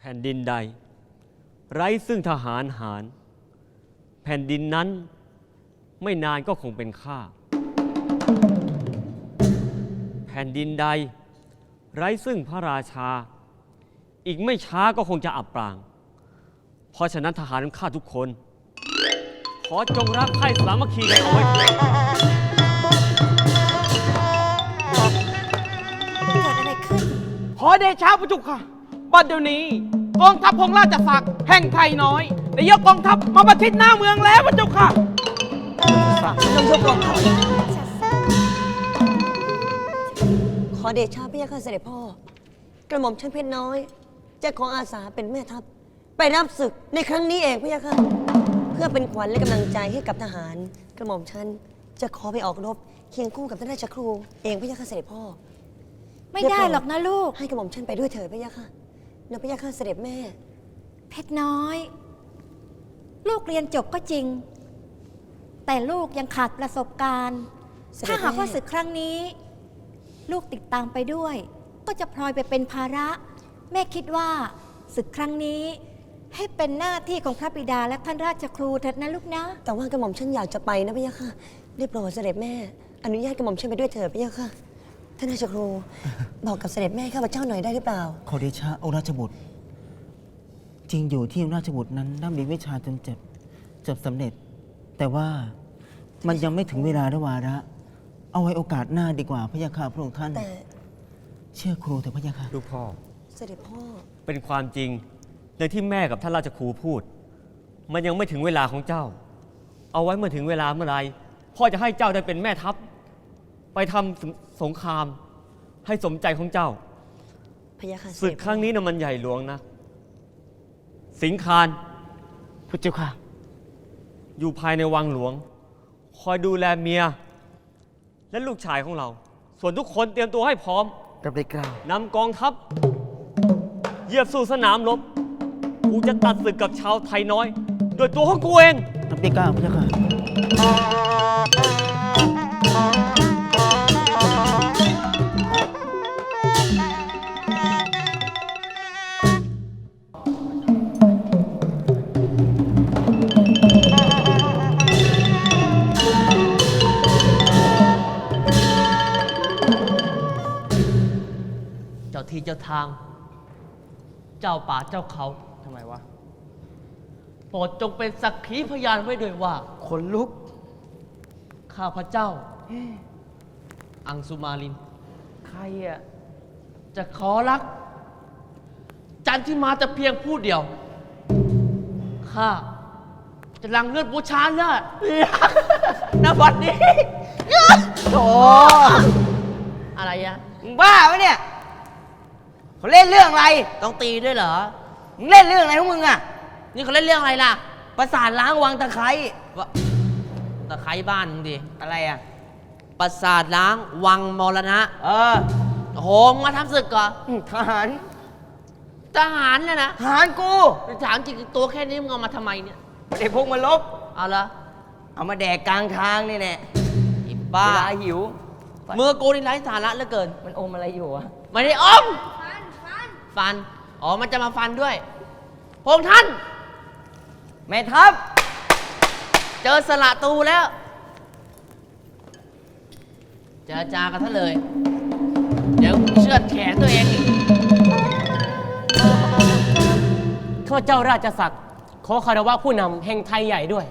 แผ่นดินใด ไร้ซึ่งทหารหาร แผ่นดินนั้นไม่นานก็คงเป็นข้า แผ่นดินใด ไร้ซึ่งพระราชา อีกไม่ช้าก็คงจะอับปราง เพราะฉะนั้นทหารของข้าทุกคน ขอจงรักใคร่สามัคคีกันเอาไว้เถิดเกิดอะไรขึ้นขอเดชะพระจุกค่ะ บัดเดี๋ยวนี้กองทัพของราชสักดิ์แห่งไทยน้อยได้ยกกองทัพมาประชิดหน้าเมืองแล้วพระจุกค่ะต้องยกกองทัพขอเดชะพระยาค่ะเสด็จพ่อ กระหม่อมชั้นเพชรน้อย จะขออาสาเป็นแม่ทัพ ไปรับศึกในครั้งนี้เองพระยาค่ะ เพื่อเป็นขวัญและกำลังใจให้กับทหาร กระหม่อมชั้นจะขอไปออกรบเคียงคู่กับท่านราชครู เองพระยาค่ะเสด็จพ่อไม่ได้หรอกนะลูก ให้กระหม่อมชั้นไปด้วยเถิดพระยาค่ะ นะพระยาค่ะเสด็จแม่ เพชรน้อย ลูกเรียนจบก็จริง แต่ลูกยังขาดประสบการณ์ เสด็จถ้าหากว่าศึกครั้งนี้ ลูกติดตามไปด้วย ก็จะพลอยไปเป็นภาระ แม่คิดว่าศึกครั้งนี้ ให้เป็นหน้าที่ของพระบิดาและท่านราชครูเถิดนะลูกนะ แต่ว่ากระหม่อมฉันอยากจะไปนะพระยาค่ะได้โปรดเสด็จแม่ อนุญาตกระหม่อมฉันไปด้วยเถิดพระยาค่ะ ท่านราชครู บอกกับเสด็จแม่ข้าพเจ้าหน่อยได้หรือเปล่า ขอเดชะองค์ราชบุตร จริงอยู่ที่องค์ราชบุตรนั้นได้มีวิชาจนเจ็บเจ็บสำเร็จ แต่ว่ามันยังไม่ถึงเวลาและวาระ เอาไว้โอกาสหน้าดีกว่าพระยาค่ะพระองค์ท่าน แต่เชื่อครูเถอะพระยาค่ะลูกพ่อ เสด็จพ่อ เป็นความจริงในที่แม่กับท่านราชครูพูด มันยังไม่ถึงเวลาของเจ้า เอาไว้เมื่อถึงเวลาเมื่อไหรพ่อจะให้เจ้าได้เป็นแม่ทัพ ไปทำ สงสงครามให้สมใจของเจ้าพระยาค่ะศึกครั้งนี้นะมันใหญ่หลวงนะ สิงคารพระเจ้าค่ะ อยู่ภายในวังหลวง คอยดูแลเมีย และลูกชายของเรา ส่วนทุกคนเตรียมตัวให้พร้อมกับได้กล่าวนำกองทัพเหยียบสู่สนามรบ กูจะตัดศึกกับชาวไทยน้อย โดยตัวของกูเองกับได้กล่าวพระเจ้าค่ะ ที่เจ้าทาง เจ้าป่าเจ้าเขา ทำไมวะ โปรดจงเป็นสักขีพยานไว้ด้วยว่าคนลุก ข้าพระเจ้า อังสุมาลิน ใครอะ จะขอรัก จันที่มาแต่เพียงผู้เดียว ข้าจะลังเลือดบูชาเลือดณวันนี้ โถอะไรอะ มึงบ้าไหมเนี่ย เขาเล่นเรื่องอะไรต้องตีด้วยเหรอ มึงเล่นเรื่องอะไรของมึงอะนี่เขาเล่นเรื่องอะไรล่ะประสาทล้างวังตะไคร้วะตะไคร้บ้านมึงดิอะไรอะปราสาทล้างวังมรณะเออโอ้โหมึงมาทำศึกก่อนทหารทหารเนี่ยนะทหารกูถามจริงตัวแค่นี้มึงเอามาทำไมเนี่ยไม่ได้พกมาลบ เอาละเอามาแดกกลางทางนี่แน่ไอ้บ้าเวลาหิว มือกูนี่ไร้สาระเหลือเกิน มันอมอะไรอยู่อะไม่ได้อม ฟันฟันฟัน อ๋อ มันจะมาฟันด้วย พงษ์ท่าน แม่ทัพ เจอสละตูแล้ว เจรจากันซะเลย เดี๋ยวเชือดแขนตัวเองอีกข้าพเจ้าราชศักดิ์ขอคารวะผู้นำแห่งไทยใหญ่ด้วย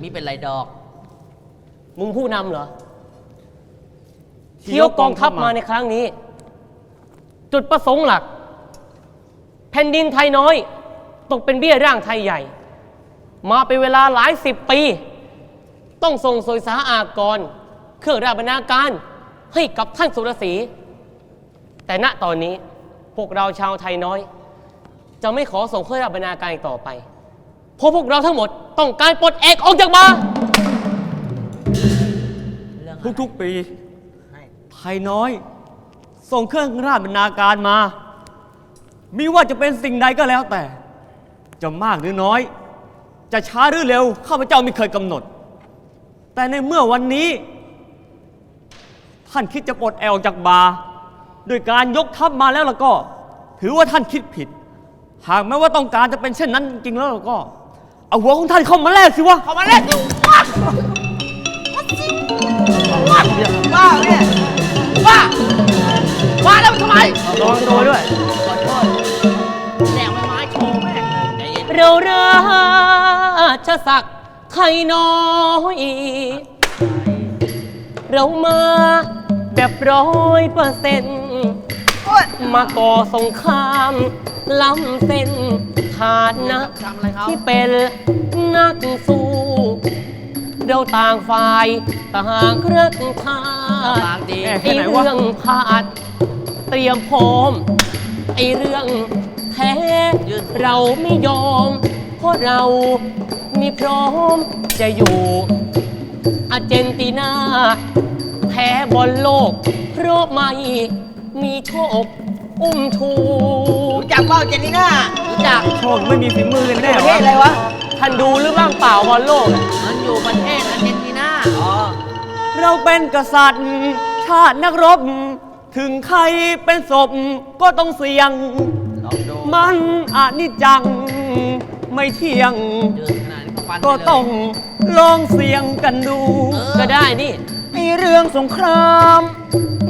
มีเป็นไรดอก มึงผู้นำเหรอที่เที่ยวยกกกอองงทัทัพพมามาในครั้งนี้ จุดประสงค์หลัก แผ่นดินไทยน้อย ตกเป็นเบี้ยร่างไทยใหญ่ มาเป็นเวลาหลายสิบปี ต้องส่งโสยสาอากร เครื่องราชบรรณาการให้กับท่านสุรศรีแต่ณตอนนี้พวกเราชาวไทยน้อย จะไม่ขอส่งเครื่องราชบรรณาการอีกต่อไป เพราะพวกเราทั้งหมดต้องการปลดเอกออกจากมา ทุกๆปี ไทยน้อย ส่งเครื่องราชบรรณาการมา มีว่าจะเป็นสิ่งใดก็แล้วแต่ จะมากหรือน้อย จะช้าหรือเร็วข้าพเจ้าไม่เคยกำหนด แต่ในเมื่อวันนี้ ท่านคิดจะปลดแอลออกจากบาร์ด้วยการยกทัพมาแล้วแล้วก็ ถือว่าท่านคิดผิด หากแม้ว่าต้องการจะเป็นเช่นนั้นจริงๆแล้วก็ เอาหัวของท่านเข้ามาแลกสิวะ เข้ามาเล่นบ้าเนี่ยบ้าบ้าแล้วทำ ไมระวังตัวด้วย ขอโทษแหลกไม้ไม้โชว์แม่งเลยใจเย็นเราราชสักดิ์ไทยน้อยเรามาแบบร้อยเปอร์เซ็นต์มาก่อสงครามล้ำเส้นฐานะ ทำอะไรเขาที่เป็นนักสู้ เราต่างฝ่ายต่างเครื่องทาปากดีแม่ไอเรื่องพาด เตรียมพร้อม ไอเรื่องแพ้เราไม่ยอม เพราะเรามีพร้อมจะอยู่อาร์เจนตินาแพ้บอลโลก เพราะไม่มีโชคอุ้มชูรู้จักเปล่าเจนนี่น่ารู้จักโชคไม่มีฝีมือเลยแน่ประเทศอะไรวะ ท่านดูหรือบ้างเปล่าบอลโลกอะมันอยู่ประเทศอาร์เจนตินาอ๋อ เราเป็นกษัตริย์ ชาตินักรบ ถึงใครเป็นศพก็ต้องเสี่ยง ลองดูมันอานิจจัง ไม่เที่ยงเดินขนาดนี้ฟันก็ต้องลองเสี่ยงกันดูก็ได้นี่ ไอเรื่องสงคราม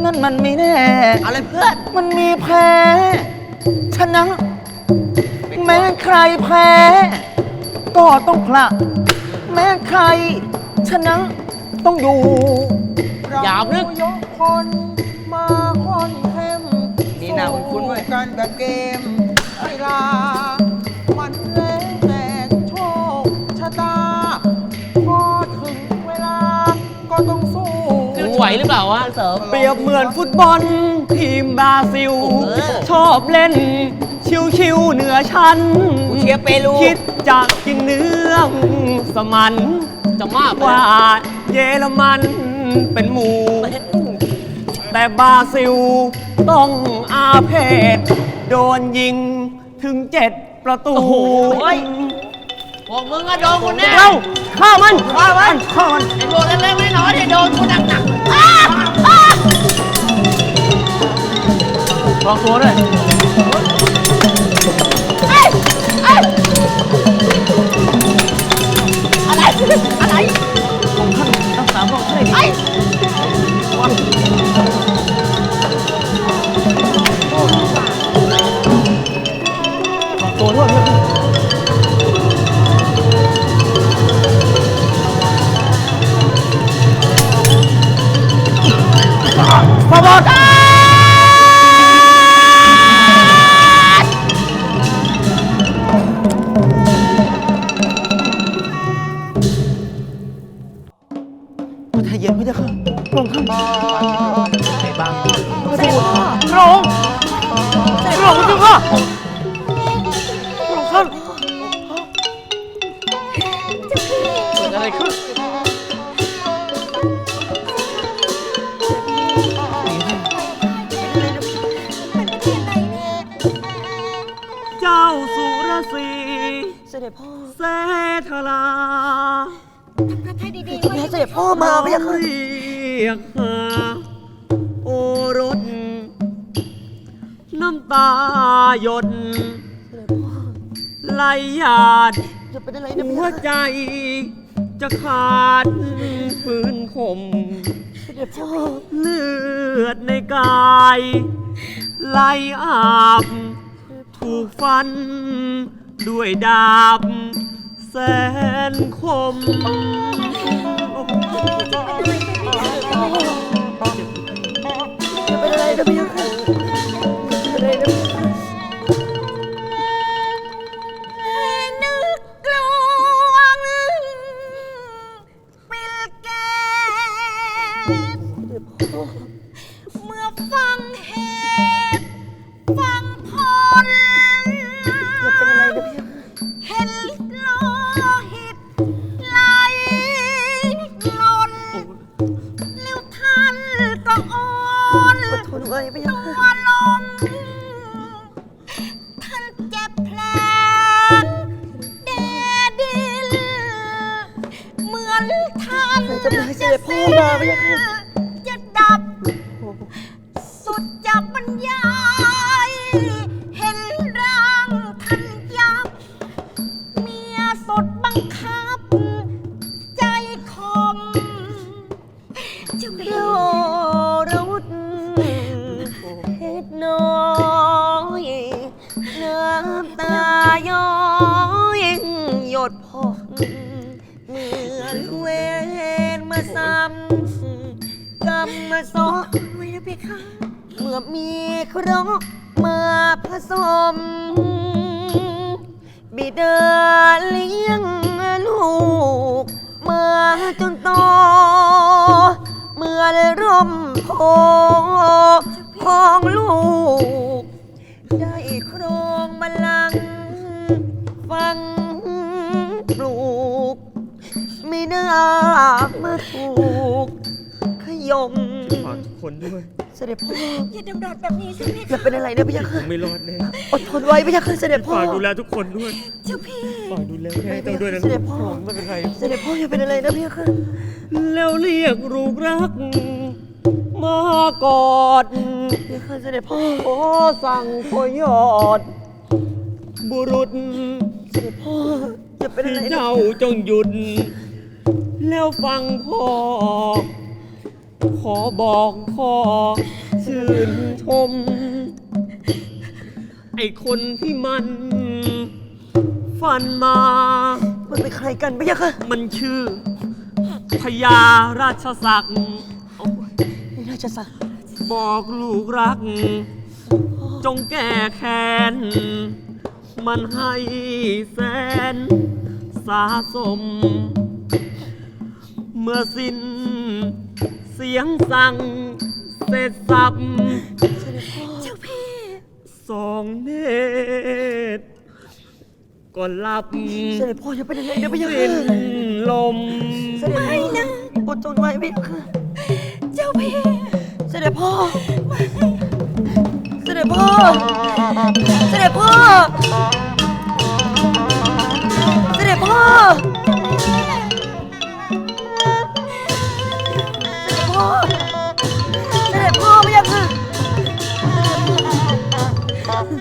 นั่นมันไม่แน่อะไรเพื่อนมันมีแพ้ ชนะ แม้ใครแพ้ ก็ต้องผละแม้ใคร ชนะ ต้องอยู่อย่านึก ยกคน มาคนเข้มนี่หน้าคุ้นๆเว้ยกันแบบเกมเวลามันเล่นแต่โชคชะตา พอถึงเวลา ก็ต้องสู้ มึงไหวหรือเปล่าวะเสริม เปรียบเหมือนฟุตบอลทีมบราซิลชอบเล่น ชิวๆเหนือชั้น กูเชียร์เปรูคิดจะกินเนื้องสมัน จะมากไปว่านะเยอรมันเป็นหมู แต่บราซิล ต้องอาเพศโดนยิงถึงเจ็ดประตูโอ้โหพวกมึงอะโดนกูแน่เราฆ่ามันว่ามันฆ่ามันไอ้พวกเล็กๆไม่น้อยๆเนี่ยโดนกูหนักๆอ้าลองตัวด้วยอะไร อะไรรักษาพวกท่านให้ดี พราด จะเป็นอะไรนะหัวใจ จะขาดฝืนคม เสด็จพ่อเลือดในกาย ไหลอาบ ถูกฟัน ด้วยดาบ แสนคม จะเป็นอะไรนะพระยาค่ะ อดทนไว้พระยาตัค่ะวลง ท่านเจ็บแผลแดดิน เหมือนท่านใครจะมาให้เสด็ คราะห์มาผสม บิดาเลี้ยงลูก มาจนโตเมื่อร่มโพพองลูก ได้ครองบัลลังก์ฟังปลูก ไม่น่ามาถูกขยมฝากทุกคนด้วย เสด็จพ่ออย่าดำดอดแบบนี้สิเพอย่าคะเป็นอะไรนะพี่ยักษ์ไม่รอดแน่อดทนไว้พี่ยักษ์เสด็จพ่อฝากดูแลทุกคนด้วยเจ้าพี่ฝากดูแลแม่เจ้าด้วยนะเสด็จพ่อไม่เป็นไรเสด็จพ่ออย่าเป็นอะไรนะพี่ยักษ์แล้วเรียกรูปรักมากอดพี่ยักษ์เสด็จพ่อขอสั่งขอยอด บุรุษเสด็จพ่ออย่าเป็นอะไรที่นะเจ้าจงหยุด แล้วฟังพ่อ ขอบอกพ่อชื่นชม ไอคนที่มัน ฟันมา มันเป็นใครกันพี่ยักษ์มันชื่อพญาราชศักดิ์โอ้ยนี่น่าจะสักบอกลูกรัก จงแก้แค้น มันให้แสน สาสม เมื่อสิ้น เสียงสั่งเสร็จสับเจ้าพี่สองเนตรก็หลับเสด็จพ่ออย่าเป็นอะไรนะพี่ยักษ์สิ้นลมเสด็จพ่อนะอดทนไว้พี่ยักษ์เจ้าพี่เสด็จพ่อเสด็จพ่อเสด็จพ่อเสด็จพ่อ ไอ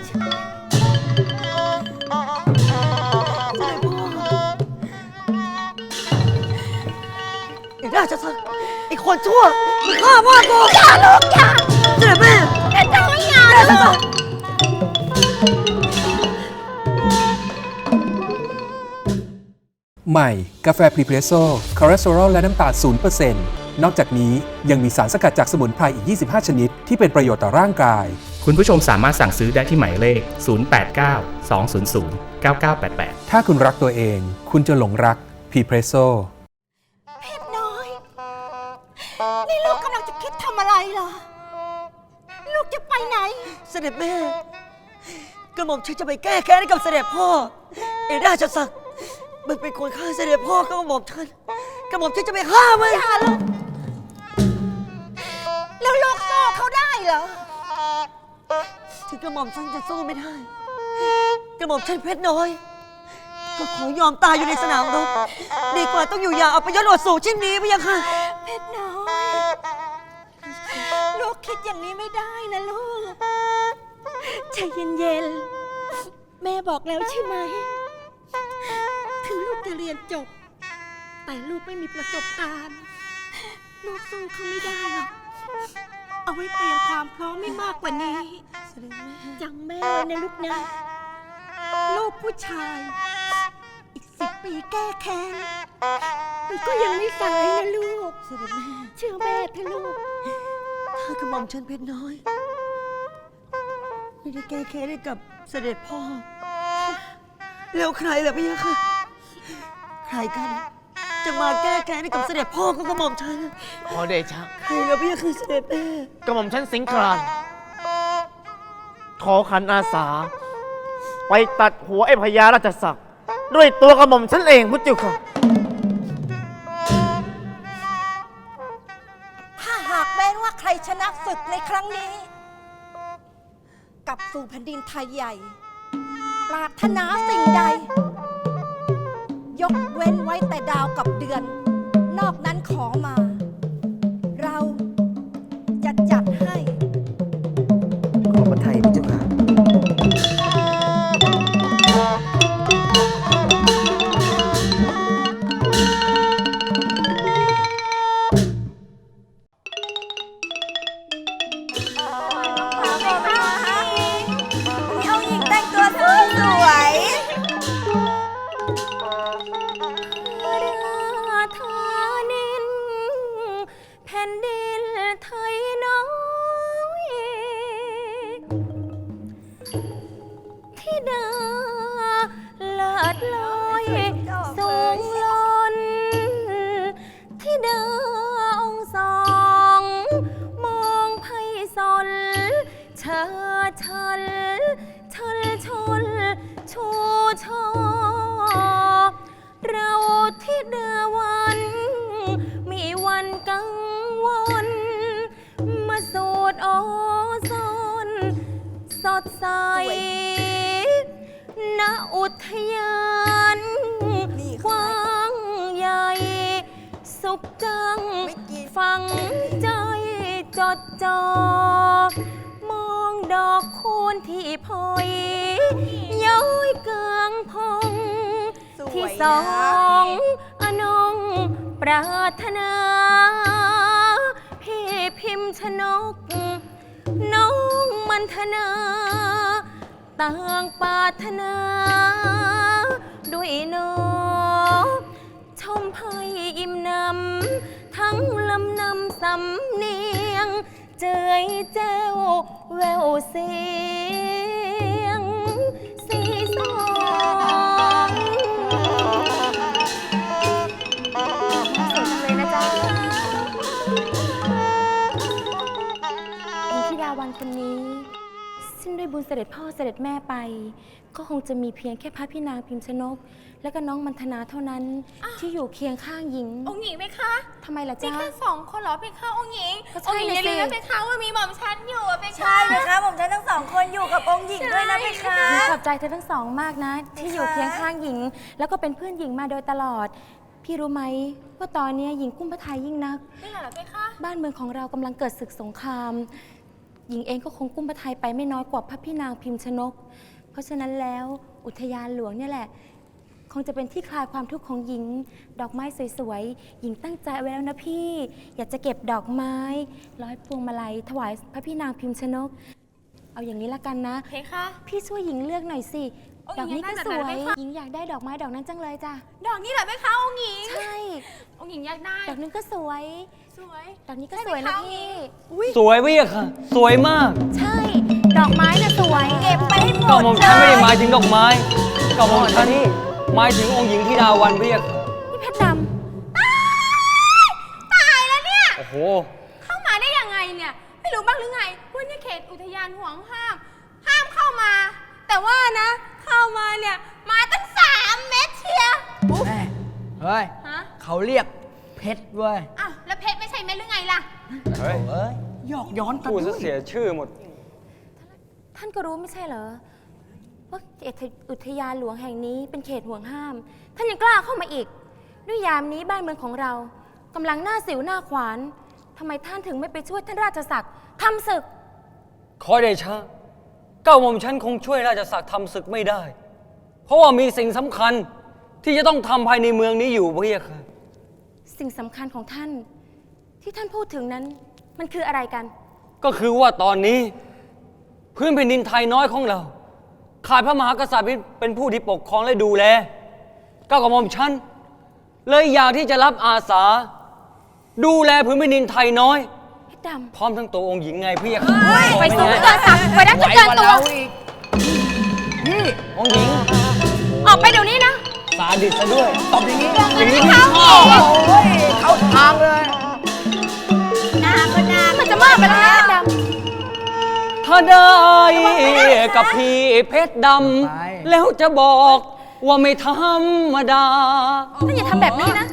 ้ราชสักดิ์ไอ้คนชั่วมึงฆ่าพ่อกูอย่าลูกอย่าเสด็จแม่อย่าทำอย่าราชสักดิ์ใหม่ กาแฟพรีเพรสโซ่คอเลสเตอรอลและน้ำตาล0%นอกจากนี้ยังมีสารสกัดจากสมุนไพรอีก 25 ชนิด ที่เป็นประโยชน์ต่อร่างกาย คุณผู้ชมสามารถสั่งซื้อได้ที่หมายเลข 089 200 9988 ถ้าคุณรักตัวเอง คุณจะหลงรักพรีเพรสโซ่เพชรน้อย นี่ลูกกำลังจะคิดทำอะไรเหรอ ลูกจะไปไหน เสด็จแม่กระหม่อมฉันจะไปแก้แค้นให้กับเสด็จพ่อ เอราชศักดิ์มันเป็นคนฆ่าเสด็จพ่อกระหม่อมฉันกระหม่อมฉันจะไปฆ่ามันอย่าเลยแล้วลูกสู้เขาได้เหรอ ถึงกระหม่อมฉันจะสู้ไม่ได้ กระหม่อมฉันเพชรน้อย ก็ขอยอมตายอยู่ในสนามรบดีกว่าต้องอยู่อย่างอัปยศอดสูรเช่นนี้พี่ยังค่ะ เพชรน้อย ลูกคิดอย่างนี้ไม่ได้นะลูก ใจเย็นๆ แม่บอกแล้วใช่ไหม ถึงลูกจะเรียนจบ แต่ลูกไม่มีประสบการณ์ ลูกสู้เขาไม่ได้หรอก เอาไว้เตรียมความพร้อมไม่มากกว่านี้จำแม่ไว้นะลูกนะลูกผู้ชาย อีกสิบปีแก้แค้นมันก็ยังไม่สายนะลูกเชื่อแม่เถอะลูกถ้ากระหม่อมฉันเพชรน้อย ไม่ได้แก้แค้นให้กับเสด็จพ่อแล้วใครล่ะพี่ยังค่ะ ใครกัน จะมาแก้แค้นให้กับเสด็จพ่อของกระหม่อมฉันขอเดชะใครล่ะพี่ยังคือเสด็จแม่กระหม่อมชั้นสิงครานขอขันอาสา ไปตัดหัวไอ้พญาราชศักดิ์ด้วยตัวกระหม่อมชั้นเองพุทธเจ้าค่ะ ถ้าหากแม้ว่าใครชนะศึกในครั้งนี้ กลับสู่แผ่นดินไทยใหญ่ ปรารถนาสิ่งใด ยกเว้นไว้แต่ดาวกับเดือน นอกนั้นขอมาเรา สุขจัง ฟังใจจดจอ มองดอกคูณที่พอยย้อยเกืองพง ที่สองอนงปรารถนา พี่พิมพ์ชนก น้องมันธนา ต่างปรารถนา ด้วยเนอช มไพยอิ่มนำ ทั้งลำนำสำเนียง เจยแจ้วแววเสียง สีสองสวยจังเลยนะจ๊ะอินทิดาวันคนนี้ ซึ่งด้วยบุญเสด็จพ่อเสด็จแม่ไป ก็คงจะมีเพียงแค่พระพี่นางพิมพ์ชนก และก็น้องมันธนาเท่านั้น ที่อยู่เคียงข้างหญิงองค์หญิงไหมคะทำไมล่ะมีจ๊ะ แค่สองคนเหรอเพคะองค์หญิงก็อใช่งค์หญิงอย่าลืมน่ะนะสิ เพคะว่ามีหม่อมฉันอยู่อะเพคะ ใช่เลยคะผมฉันทั้งสองคนอยู่กับองค์หญิงด้วยนะเพคะขอบใจเธอทั้งสองมากนะ ที่อยู่เคียงข้างหญิง แล้วก็เป็นเพื่อนหญิงมาโดยตลอด พี่รู้ไหมว่าตอนนี้หญิงกุ้มพระทัยยิ่งนักไม่เหรอเพคะ บ้านเมืองของเรากำลังเกิดศึกสงคราม หญิงเองก็คงกุ้มพระทัยไปไม่น้อยกว่าพระพี่นางพิมพ์ชนก เพราะฉะนั้นแล้วอุทยานหลวงเนี่ยแหละ คงจะเป็นที่คลายความทุกข์ของหญิง ดอกไม้สวยๆ หญิงตั้งใจไว้แล้วนะพี่ อยากจะเก็บดอกไม้ ร้อยพวงมาลัยถวายพระพี่นางพิมพ์ชนก เอาอย่างนี้ละกันนะ เพคะพี่ช่วยหญิงเลือกหน่อยสิ โอ้ยดอกนี้หญิก็งอยากสได้วแบบไหนยไหมคะ หญิงอยากได้ดอกไม้ดอกนั้นจังเลยจ้ะ ดอกนี้เหรอเพคะองค์หญิงใช่ องค์หญิงอยากได้ ดอกนี้ก็สวย สวยดอกนี้ก็ได้สไหมวยนะคะองค์หญิพี่งสวยพี่อะค่ะ สวยมากใช่ ดอกไม้น่ะสวยเก็บไปให้หมก็ดหม่อมเลฉันไม่ได้ยหมายถึงดอกไม้ก็หม่อมฉันหมายถึงองค์หญิงที่ดาวันพี่อะค่ะนี่เพชรดตายแล้วเนี่ย โอ้โห เข้ามาได้ยังไงเนี่ย ไม่รู้บ้างหรือไงว่าเนี่ยเขตอุทยานห่วงห้าม ห้ามเข้ามา แต่ว่านะ เข้ามาเนี่ยมาตั้งสามเม็ดเชียร์เฮ้ย ฮะเขาเรียกเพชรเว้ยอ้าวแล้วเพชร ไม่ใช่เม็ดหรือไงล่ะ เฮ้ยเอ้ยหยอกย้อนกันพูดด้ซะวยเสียชื่อหมดำท่านก็รู้ไม่ใช่เหรอว่าเขตอุทยานหลวงแห่งนี้เป็นเขตห่วงห้าม ท่านยังกล้าเข้ามาอีก ด้วยยามนี้บ้านเมืองของเรากำลังหน้าสิวหน้าขวานทำไมท่านถึงไม่ไปช่วยท่านราชศักดิ์ทำศึก ขอเดชะเก้าหม่อมฉันคงช่วยราชศักดิ์ทำศึกไม่ได้ เพราะว่ามีสิ่งสำคัญที่จะต้องทำภายในเมืองนี้อยู่พี่อะค่ะ สิ่งสำคัญของท่าน ที่ท่านพูดถึงนั้น มันคืออะไรกัน ก็คือว่าตอนนี้ พื้นแผ่นดินไทยน้อยของเรา ขาดพระมหากษัตริย์เป็นผู้ที่ปกครองและดูแลเก้ากระหม่อมฉันเลยอยากที่จะรับอาสา ดูแลพื้นแผ่นดินไทยน้อย เพชรดำพร้อมทั้งตัวองค์หญิงไงพี่อะค่ะไปสูงเกินศักดิ์ไปรักไวเกินกว่าตัวเราอีกนี่องค์หญิง ออกไปเดี๋ยวนี้นะ สาดิสซะด้วยตบอย่างนี้อย่างนี้ไม่พี่เข้าชอบ ถ้าได้กับพี่เพชรดไปำแล้วจะบอกว่าไม่ธรรมดาำท่านอย่าทำแบบนี้นะ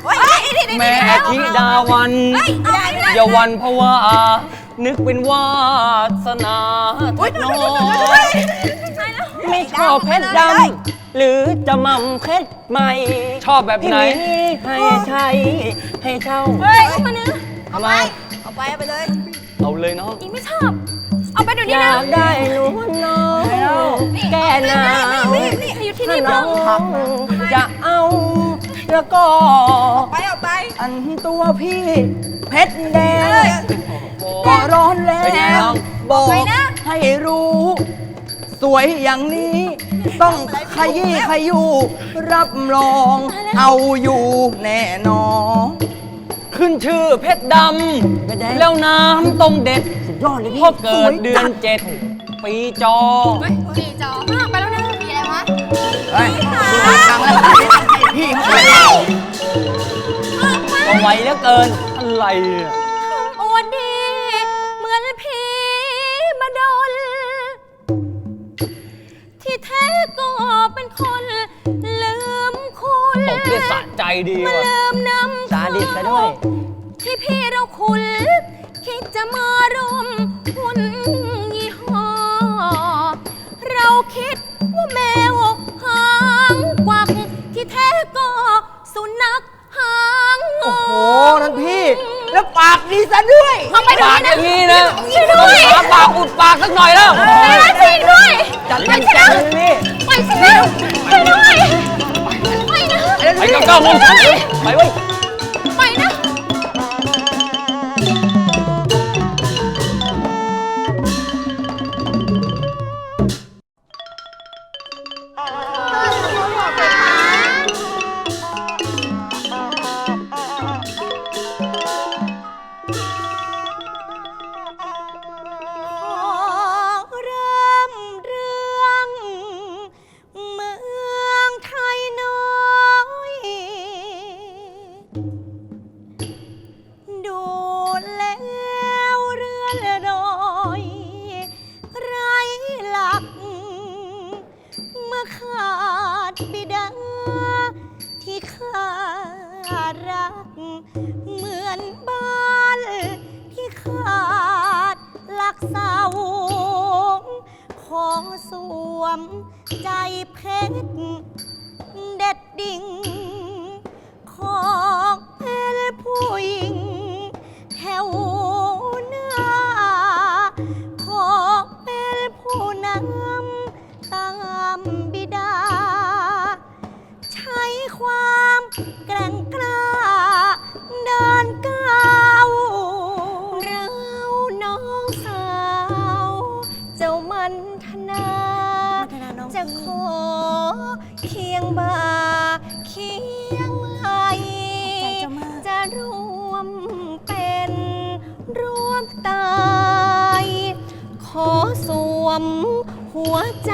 แม่ธิดาวันอย่าหวันเพราะว่า นึกเป็นวาสนาเถิดน้อยไม่ชอบเพชรดำหรือจะหม่ำเพชรใหม่ชอบแบบไหนให้ใช้ให้เช่าเฮ้ยเอามาเนื้อะทำไมเอาไปเอาไปเลยเอาเลยน้องอีไม่ชอบ เอาไปเดี๋ยวอนี้ยานะกได้รู้ว่าน้องแก้หนาวนี่นี่อยู่ที่ถ้านี่น้เพิ่องงจะเอาแล้วก็ ไปเอาไป อันตัวพี่เพชรแดงก็ร้อนแล้เป็นไงวน้อง บอกให้รู้ สวยอย่างนี้ ต้องขยี้ขยูรับรอง เอาอยู่แน่นอน ขึ้นชื่อเพชรดำแล้วน้ำต้องเด็ดสุด ยอดเลยพี่พอเกิดเดือนเจ็ดปีจอเฮ้ยปีจออ้าวไปแล้วนะปีอะไรวะเฮ้ยดูทางแล้วพี่เขาไปเอาไวเหลือเกินอะไรอะอวดดี เหมือนผีมาดน ที่แท้ก็เป็นคนลืมคุณตบได้สะใจดีมาว่ะลืมน้ำสาดิสซะด้วย ที่พี่เราคุณ คิดจะมารวมหุ้นยี่ห้อ เราคิดว่าแมวหางกวักที่แท้ก็สุนัขหางงโอ้โหนั่นพี่ แล้วปากดีซะด้วยเอาไปดูปากอนะย่างนี้นะช่วยด้วยปากปากอุดปากสักหน่อยแล้วช่วยด้วยด้วยจัดไปการฉันจันะงนี่ไปฉันนะไปด้วยไปนะ ไปกับเก้าโมงฉันไปเว้ย ความแกร่งกล้า เดินก้าวเราน้องสาว เจ้ามันธนาจะขอเคียงบ่าเคียงไหลจะรวมเป็นร่วมตาย ขอสวมหัวใจ